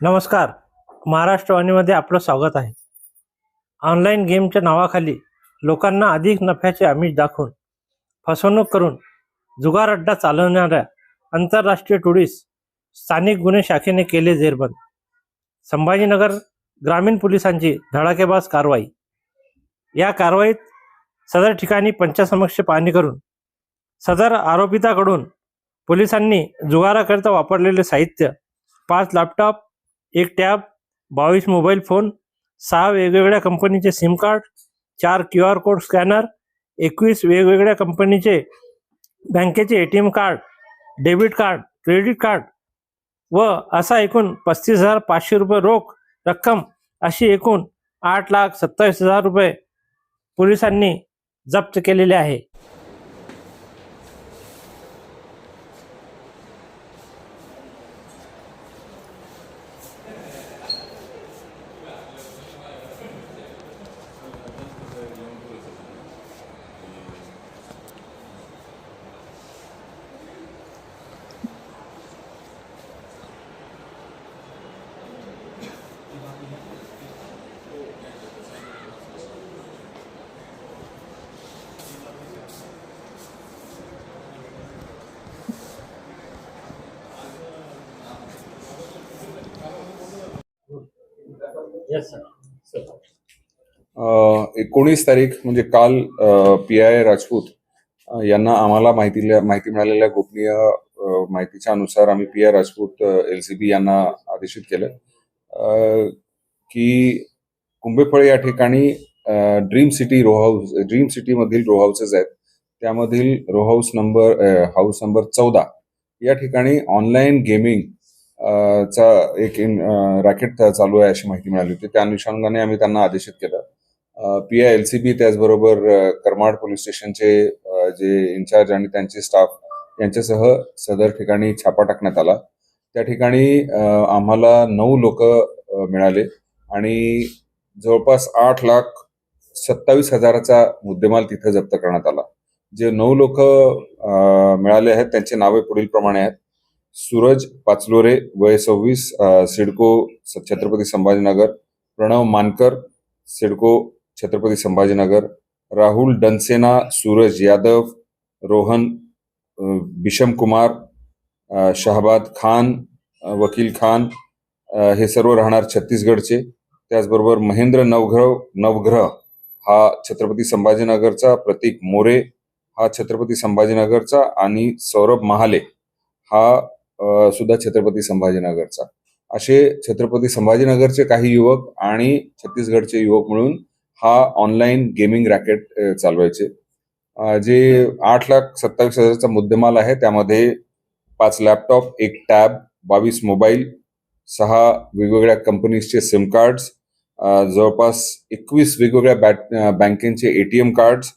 नमस्कार. महाराष्ट्रवाणीमध्ये आपलं स्वागत आहे. ऑनलाईन गेमच्या नावाखाली लोकांना अधिक नफ्याचे आमिष दाखवून फसवणूक करून जुगार अड्डा चालवणाऱ्या आंतरराष्ट्रीय टुरिस्ट स्थानिक गुन्हे शाखेने केले जेरबंद. संभाजीनगर ग्रामीण पोलिसांची धडाकेबाज कारवाई. या कारवाईत सदर ठिकाणी पंचासमक्ष पाहणी करून सदर आरोपिताकडून पोलिसांनी जुगाराकरिता वापरलेले साहित्य पाच लॅपटॉप एक टॅब बावीस मोबाईल फोन सहा वेगवेगळ्या कंपनीचे सिम कार्ड चार क्यू आर कोड स्कॅनर एकवीस वेगवेगळ्या कंपनीचे बँकेचे A T M card debit card credit card व असा एकूण पस्तीस हजार पाचशे रुपये रोख रक्कम अशी एकूण आठ लाख सत्तावीस हजार रुपये पोलिसांनी जप्त केलेले आहे. एकोणीस तारीख म्हणजे काल पी आय राजपूत यांना आम्हाला माहिती माहिती मिळालेल्या गोपनीय माहितीच्या अनुसार आम्ही P I Rajput L C B यांना आदेशित केलं. की कुंभेफळ या ठिकाणी dream city row house dream city मधील रो हाऊसेस आहेत. त्यामधील row house number house number चौदा या ठिकाणी ऑनलाईन गेमिंग चा एक रॅकेट चालू आहे अशी माहिती मिळाली होती. त्या अनुषंगाने आम्ही त्यांना आदेशित केलं. P I L C B त्याचबरोबर करमाड पोलीस स्टेशनचे जे इन्चार्ज आणि त्यांचे स्टाफ यांच्यासह सदर ठिकाणी छापा टाकण्यात आला. त्या ठिकाणी आम्हाला नऊ लोक मिळाले आणि जवळपास आठ लाख सत्तावीस हजाराचा मुद्देमाल तिथे जप्त करण्यात आला. जे नऊ लोक मिळाले आहेत त्यांचे नावे पुढील प्रमाणे आहेत. सूरज पाचलोरे वय सव्वीस सिडको स- छत्रपती संभाजीनगर प्रणव मानकर सिडको छत्रपती संभाजीनगर राहुल डनसेना सूरज यादव रोहन बिशम कुमार शहाबाद खान वकील खान हे सर्व राहणार छत्तीसगडचे. त्याचबरोबर महेंद्र नवग्रह नवग्रह हा छत्रपती संभाजीनगरचा प्रतीक मोरे हा छत्रपती संभाजीनगरचा आणि सौरभ महाले हा सुद्धा छत्रपती संभाजीनगरचा. असे छत्रपती संभाजीनगरचे काही युवक आणि छत्तीसगडचे युवक मिळून हा ऑनलाईन गेमिंग रॅकेट चालवायचे. जे आठ लाख सत्तावीस हजारचा मुद्देमाल आहे त्यामध्ये पाच लॅपटॉप एक टॅब बावीस मोबाईल सहा वेगवेगळ्या कंपनीजचे सिम कार्ड्स जवळपास एकवीस वेगवेगळ्या बॅट अ, बँकेचे एटीएम कार्ड्स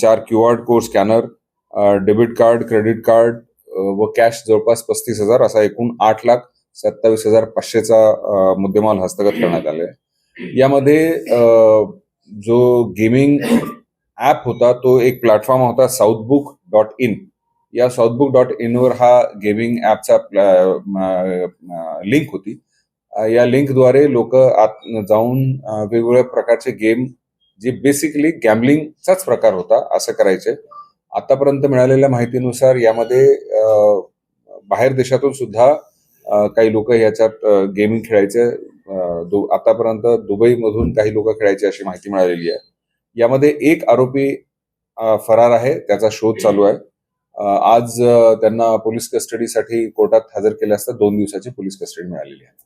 चार Q R code scanner debit card credit card व कॅश जवळपास पस्तीस हजार असा एकूण आठ लाख सत्तावीस हजार पाचशेचा मुद्देमाल हस्तगत करण्यात आले यामध्ये जो गेमिंग ऍप होता तो एक प्लॅटफॉर्म होता साऊथबुक डॉट इन या साऊथबुक डॉट इनवर हा गेमिंग ऍपचा लिंक होती. या लिंकद्वारे लोक आत जाऊन वेगवेगळ्या प्रकारचे गेम जे बेसिकली गॅम्बलिंगचाच प्रकार होता असं करायचे. आतापर्यंत मिळालेल्या माहितीनुसार यामध्ये बाहेर देशातून सुद्धा काही लोक याच्यात गेमिंग खेळायचे. दु- आतापर्यंत दुबईमधून काही लोक खेळायचे अशी माहिती मिळालेली आहे. यामध्ये एक आरोपी फरार आहे त्याचा शोध चालू आहे. आज त्यांना पोलीस कस्टडीसाठी कोर्टात हजर केले असता दोन दिवसाची पोलीस कस्टडी मिळालेली आहे.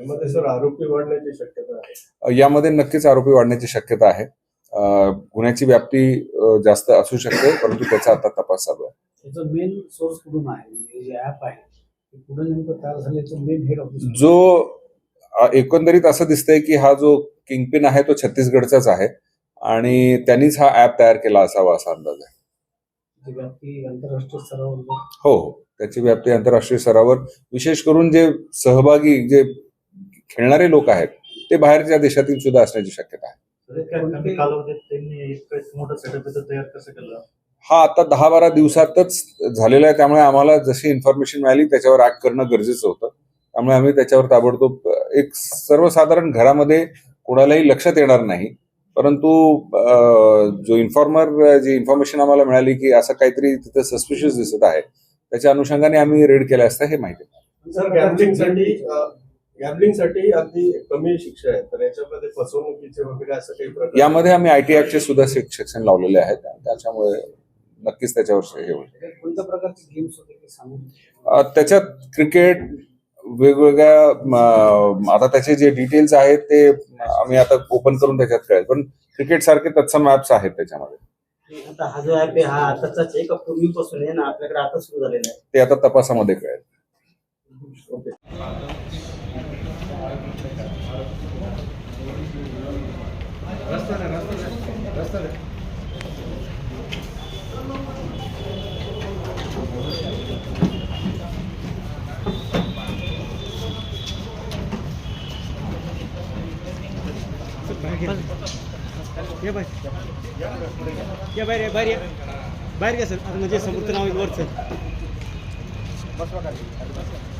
यामध्ये सर आरोपी वाढण्याची शक्यता आहे. यामध्ये नक्कीच आरोपी वाढण्याची शक्यता आहे. गुन्ह्याची व्याप्ती जास्त असू शकते परंतु त्याचा आता तपास चालू आहे. हे जे एकंदरीत असं दिसतंय की हा जो किंगपिन आहे तो छत्तीसगडचाच आहे. आणि त्यांनीच हा ऍप तयार केला असावा असा अंदाज आहे. हो हो. त्याची व्याप्ती आंतरराष्ट्रीय स्तरावर. विशेष करून जे सहभागी जे खेळणारे लोक आहेत ते बाहेरच्या देशातील सुद्धा असण्याची शक्यता आहे. कमी कालावधीत त्यांनी इतकं मोठं सेटअप इथं तयार कसं केलं? हा आता दहा बारा दिवसातच झालेला आहे. त्यामुळे आम्हाला जशी इन्फॉर्मेशन मिळाली त्याच्यावर ऍक्ट करणं गरजेचं होतं. त्यामुळे आम्ही त्याच्यावर ताबडतोब एक सर्वसाधारण घरामध्ये कोणालाही लक्षात येणार नाही. परंतु जो इन्फॉर्मर जी इन्फॉर्मेशन आम्हाला मिळाली की असं काहीतरी तिथं सस्पिशियस दिसत आहे त्याच्या अनुषंगाने आम्ही रेड केलं असतं हे माहिती आहे. सर गॅम्बलिंगसाठी अगदी कमी शिक्षा आहे तर याच्यामध्ये फसवणुकीचे वगैरे असं काही प्रकार यामध्ये आम्ही आय टी ऍक्टचे सुद्धा सेक्शन लावलेले आहेत. त्याच्यामुळे नक्कीच त्याच्यावर हे होईल. कोणत्या प्रकारचे गेम्स होते ते सांगू अ, त्याच्यात क्रिकेट वेगवेगळ्या आता त्याचे जे डिटेल्स आहेत ते आम्ही आता ओपन करून त्याच्यात कळेल पण क्रिकेट सारखे तत्सम ऍप्स आहेत त्याच्यामध्ये. आता हा जो ऍप आहे हा आताचाच आहे का? पूर्वीपासून आहे ना आपल्याकडे आता सुरू झालेला आहे? ते आता तपासामध्ये कळेल. ये बाहेर ये बाहेर ये बाहेर बाहेर घ्या सर आता म्हणजे समोरचं नाव वरचं नाव कुठे